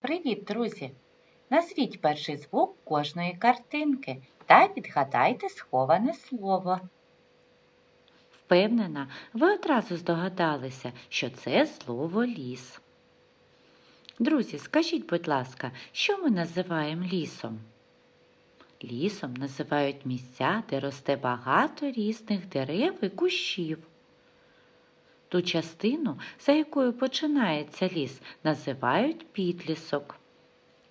Привіт, друзі! Назвіть перший звук кожної картинки та відгадайте сховане слово. Впевнена, ви одразу здогадалися, що це слово ліс. Друзі, скажіть, будь ласка, що ми називаємо лісом? Лісом називають місця, де росте багато різних дерев і кущів. Ту частину, за якою починається ліс, називають підлісок.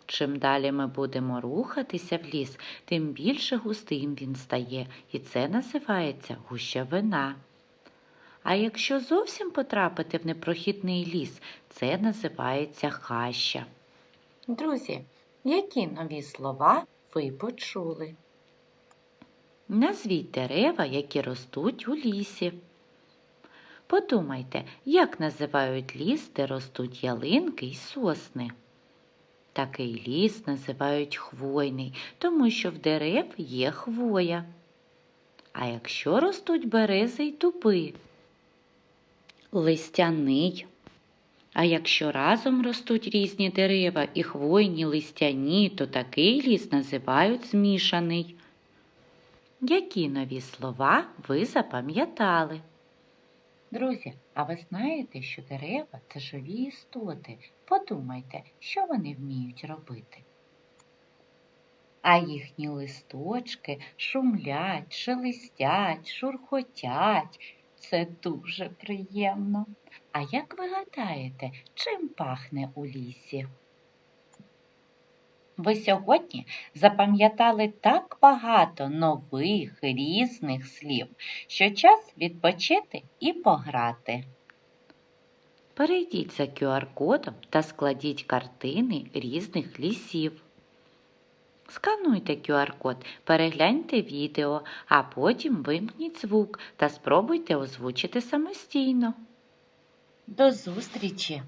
Чим далі ми будемо рухатися в ліс, тим більше густим він стає, і це називається гущавина. А якщо зовсім потрапити в непрохідний ліс, це називається хаща. Друзі, які нові слова ви почули? Назвіть дерева, які ростуть у лісі. Подумайте, як називають ліс, де ростуть ялинки й сосни. Такий ліс називають хвойний, тому що в дерев є хвоя. А якщо ростуть берези й дуби? Листяний. А якщо разом ростуть різні дерева і хвойні листяні, то такий ліс називають змішаний. Які нові слова ви запам'ятали? Друзі, а ви знаєте, що дерева це живі істоти. Подумайте, що вони вміють робити. А їхні листочки шумлять, шелестять, шурхотять. Це дуже приємно. А як ви гадаєте, чим пахне у лісі? Ви сьогодні запам'ятали так багато нових різних слів, що час відпочити і пограти. Перейдіть за QR-кодом та складіть картини різних лісів. Скануйте QR-код, перегляньте відео, а потім вимкніть звук та спробуйте озвучити самостійно. До зустрічі!